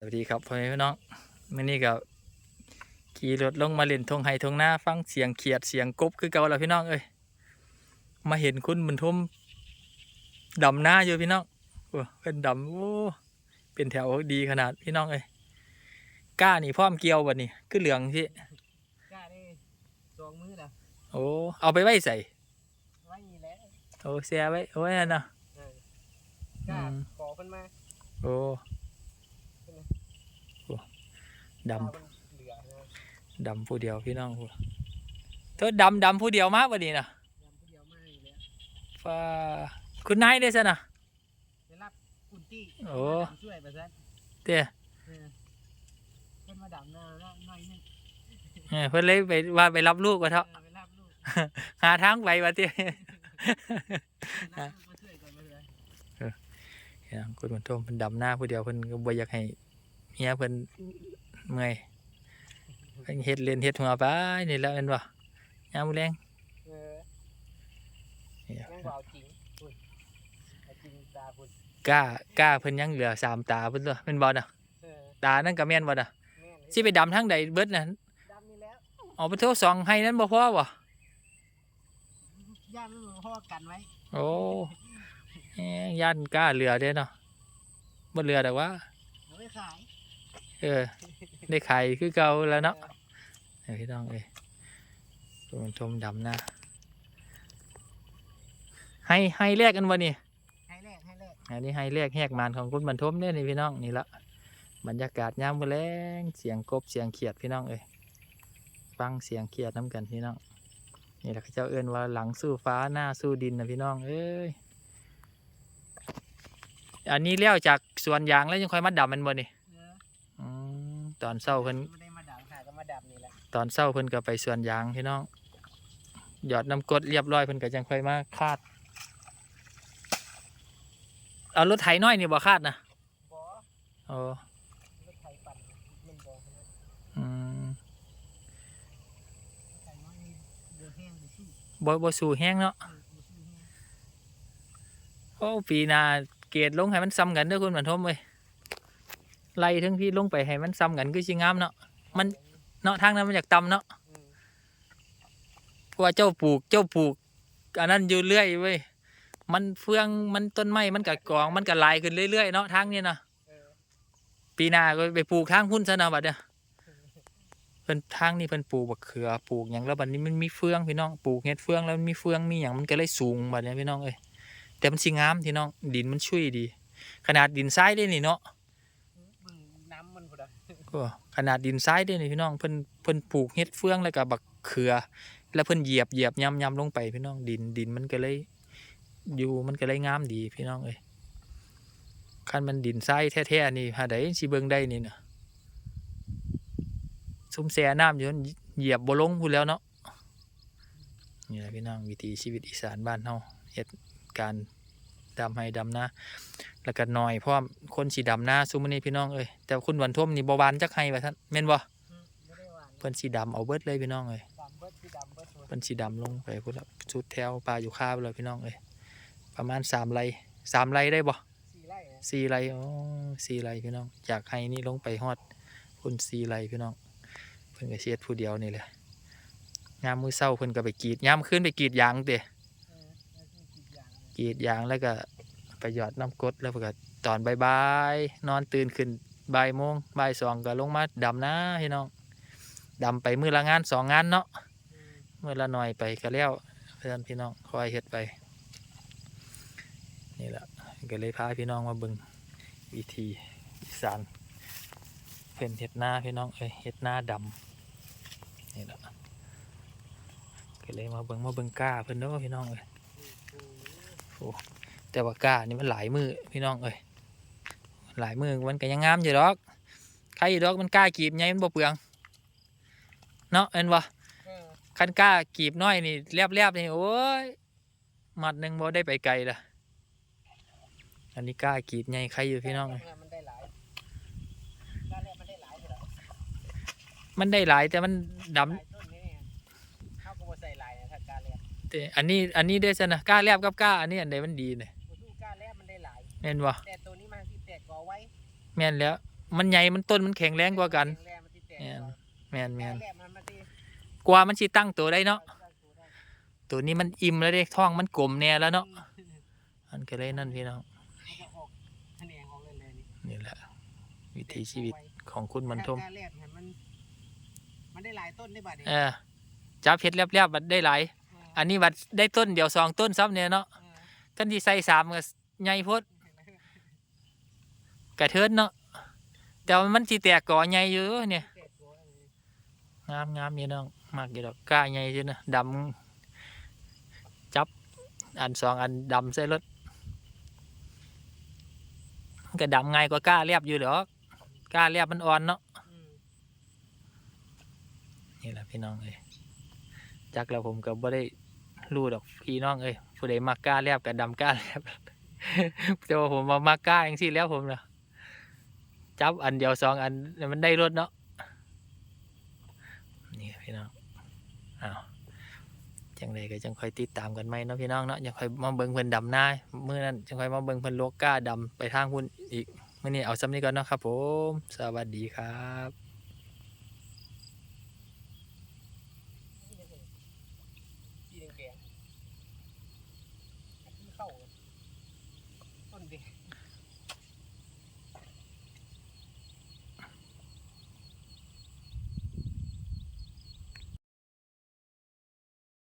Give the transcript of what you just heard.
สวัสดีครับพ่อแม่พี่น้องมื่อนี้ก็ขี่รถลงมาเล่นทงไห้ทงหน้าฟังเสียงเขียดเสียงกบคือเก่าแล้วพี่น้องเอ้ยมาเห็นคุณบรรทุมดำหน้าอยู่พี่น้องโอ้เป็นดำโอ้เป็นแถวดีขนาดพี่น้องเอ้ยกล้านี่พร้อมเกี่ยวบัดนี้คือเหลืองที่กล้าได้สองมือแล้วโอ้เอาไปไว้ใส่ไว้นี่แหละโอ้แช่ไว้โอ้ยนั่นนะเออกล้าอืมขอเพิ่นมาโอ้โอ้ ดกล้าเพิ่นเหลือนะำดำผู้เดียวพี่น้องพูดเธอดำดำผู้เดียวมากวันนี้นะยำผู้เดียวมาอยู่แล้วฟ้าคุณนายได้ซะนะได้รับกุนตี้โอ้มาดำช่วยประซันเตี้ยเออเพิ่นมาดำหน้าแล้วหน่อยหนึงเออเพิ่นเลยไปว่าไปรับลูกว่าเถอะเออไปรับลูกหาทางไปว่าเตี้ยรับลูกมาช่วยก่อนมาเลยอย่างคุณบรรทมเพิ่นดำหน้าผู้เดียวเพิ่นก็บ่อยากให้เมียเพิ่น เมื่อยเพิ่นเฮ็ดเล่นเฮ็ดหัวไปนี่แหล้วเห็นบ่ยามมื้อแลงเออนี่ยังบ่เอาจริงอุ้ยเอาจริงตาพุ่นกล้ากล้าเพิ่นยังเหลือสามตาเพิ่นตัวแม่นบ่น่ะเออตานั่นก็แม่นบ่น่ะแม่นเลยสิไปดำทางใดเบิดน่ะดำนี่แล้วเอาไปโทษสองให้นั้นบ่พอบ่ย่านมันบ่พอกันไว้โอ้แหมย่านกล้าเหลือเด้เนาะบ่เหลือดอกว่าเอาไปขายเออ ได้ไข่คือเก่าแล้วเนาะเออพี่น้องเอ้ยตัวมันชมดำหน้าให้ให้แรกกันวะนี่ให้แรกให้แรกอันนี้ให้แรกแหกมานของคุณบรรทมเนี่ยนี่พี่น้องนี่ละบรรยากาศยามมื้อแลงเสียงกบเสียงเขียดพี่น้องเอ้ยฟังเสียงเขียดน้ำกันพี่น้องนี่แหละเขาเจ้าเอิ้นว่าหลังสู้ฟ้าหน้าสู้ดินนะพี่น้องเอ้ยอันนี้เลี้ยวจากสวนยางแล้วยังค่อยมาดำมันบ่นี่เอออืม ตอนเช้าเพิ่นไม่ได้มาดำค่ะก็มาดำนี่แหละตอนเช้าเพิ่นก็ไปสวนยางพี่น้องหยอดน้ำกรดเรียบร้อยเพิ่นก็จังค่อยมาคาด เอารถไถน้อยนี่บ่คาดนะบอโอ้รถไถปั่นมันบอขนาดอืมรถไถน้อยนี่เดือดแห้งดิสู้บ่บ่สู่แห้งเนาะเออบ่สู้แห้งโอ้ปีหน้าเกรดลงให้มันซ้ำกันเด้อคุณบรรทมเอ้ย ไล่ทั้งพี่ลงไปให้มันซ้ำกันคือสิงามเนาะมันเนาะทางนั้นมันอยากต่ำเนาะว่าเจ้าปลูกเจ้าปลูกอันนั้นอยู่เรื่อยเว้ยมันเฟืองมันต้นไม้มันก็กองมันก็ลายขึ้นเรื่อยๆเนาะทางนี้เนาะปีหน้าก็ไปปลูกทางพุ่นซะนะบัดเนี่ยเพิ่นทางนี้เพิ่นปลูกบักเขือปลูกหยังแล้วบัดนี้มันมีเฟืองพี่น้องปลูกเห็ดเฟืองแล้วมันมีเฟืองมีหยังมันก็เลยสูงบัดเนี้พี่น้องเอ้ยแต่มันสิงามพี่น้องดินมันช่วยดี ขนาดดินทรายได้นี่เนาะ เบิ่งน้ำมันพุ่นอะ ก็ขนาดดินทรายด้นี่พี่น้องเพิ่นเพิ่นปลูกเห็ดเฟืองแล้วก็บักเขือ แล้วเพิ่นเหยียบเหยียบย่ำย่ำลงไปพี่น้องดินดินมันก็เลยอยู่มันก็เลยงามดีพี่น้องเอ้ยคันมันดินทรายแท้ๆนี่หาได้สิเบิ่งได้นี่น่ะซุ่มแซ่น้ำอยู่นั่นเหยียบบ่ลงพูดแล้วเนาะนี่แหละพี่น้องวิถีชีวิตอีสานบ้านเฮาเหตุการ ดำให้ดำนาแล้วก็น้อยพร้อมคนสีดำหน้าซุมื้อนี้พี่น้องเอ้ยแต่คุณวันท่มนี่บ่หวานจักให้ว่าท่านแม่นบ่อืมไม่ได้หวานเพิ่นสีดำเอาเบิดเลยพี่น้องเอ้ยดำเบิดคือดำเบิดพุ่นเพิ่นสีดำลงไปพุ่นละสุดแถวปลาอยู่คาไปเลยพี่น้องเอ้ยประมาณ3ไร่3ไร่ได้บ่สี่ไร่อะสี่ไร่อ๋อสี่ไร่พี่น้องจากให้นี่ลงไปฮอดพุ่นสี่ไร่พี่น้องเพิ่นก็เสียดผู้เดียวนี่แหละยามมื้อเช้าเพิ่นก็ไปกรีดยามคืนไปกรีดยางเด้เกรีดยางแล้วก็ไปหยอดน้ำกดแล้วก็ตอนบ่ายๆนอนตื่นขึ้นบ่ายโมงบ่ายสองก็ลงมาดำนะพี่น้องดำไปมือละงานสองงานเนาะมือละหน่อยไปก็แล้วเพื่อนพี่น้องคอยเฮ็ดไป นี่แหละก็เลยพาพี่น้องมาบิ่งวิธีอีสานเพิ่นเฮ็ดหน้าพี่น้องเอ้ยเฮ็ดหน้าดำนี่แหละก็เลยมาบิ่งมาบิ่งก้าเพิ่อนเด้อพี่น้องเอ้ย โอ้โหแต่ว่าก้านี่มันหลายมือพี่น้องเอ้ยหลายมือมันก็ยังงามอยู่ดอกใครอยู่ดอกมันกล้ากีบใหญ่มันบ่เปลืองเนาะเอ็นบ่เออคันกล้ากีบน้อยนี่แลบๆนี่โอ้ยหมัดหนึ่งบ่ได้ไปไกลละอันนี้กล้ากีบใหญ่ใครอยู่พี่น้องเอ้ยมันได้หลายด้านแรกมันได้หลายเท่าไหร่มันได้หลายแต่มันดำ แลบแต่อันนี้อันนี้ได้ซะนะกล้าแลบกับกล้าอันนี้อันใดมันดีเนี่ยบ่สู้การแลบมันได้หลาย แม่นบ่แต่ตัวนี้มันที่แตกกอไว้แม่นแล้วเมันใหญ่มันต้นมันแข็งแรงกว่ากันแรงมันสิแตกแม่นแมนแมนแรงมันมาสิกว่ามันสิตั้งตัวได้เนาะตัวนี้มันอิ่มแล้วเด้ท้องมันกลมแน่แล้วเนาะอันก็เลยนั่นพี่น้องมันจะออกแขนงออกเลยเลยนี่นี่แหละ วิถีชีวิตของคุณบรรทมการแรกเนี่ยมันมันได้หลายต้นได้บัดนี้ เออจับเห็ดเรียบๆบัดได้หลาย อันนี้บัดได้ต้นเดียวสองต้นซ้ำเนี่ยเนาะเออท่านที่ใส่สามก็ใหญ่โพดกระเทินเนาะแต่ว่ามันสิแตกก่อใหญ่อยู่เนี่ยแตกตัวเลยงามงามอยู่น้องมากอยู่ดอกกล้าใหญ่อยู่นะดำจับอันสองอันดำใส่รถมันก็ดำง่ายกว่ากล้าเรียบอยู่ดอกกล้าเรียบมันอ่อนเนาะอืมนี่แหละพี่น้องเอ้ยจักแล้วผมก็บ่ได้ รู้ดอกพี่น้องเอ้ยผู้ใดมักกล้าเรียบกับดำกล้าเรียบแต่ว่าผมมามักกล้าอย่างที่แล้วผมเนาะจับอันเดียวสองอันมันได้รถเนาะนี่พี่น้องอ้าวจังใดก็จังค่อยติดตามกันไหมเนาะพี่น้องเนาะยังค่อยมาเบิ่งเพิ่นดำหน้าเมื้อนั้นจังค่อยมาเบิ่งเพิ่นโลกกล้าดำไปทางหุ่นอีกเมื้อนี้เอาซ้ำนี้ก่อนเนาะครับ ผม สวัสดีครับ เต้าต้นเด็ก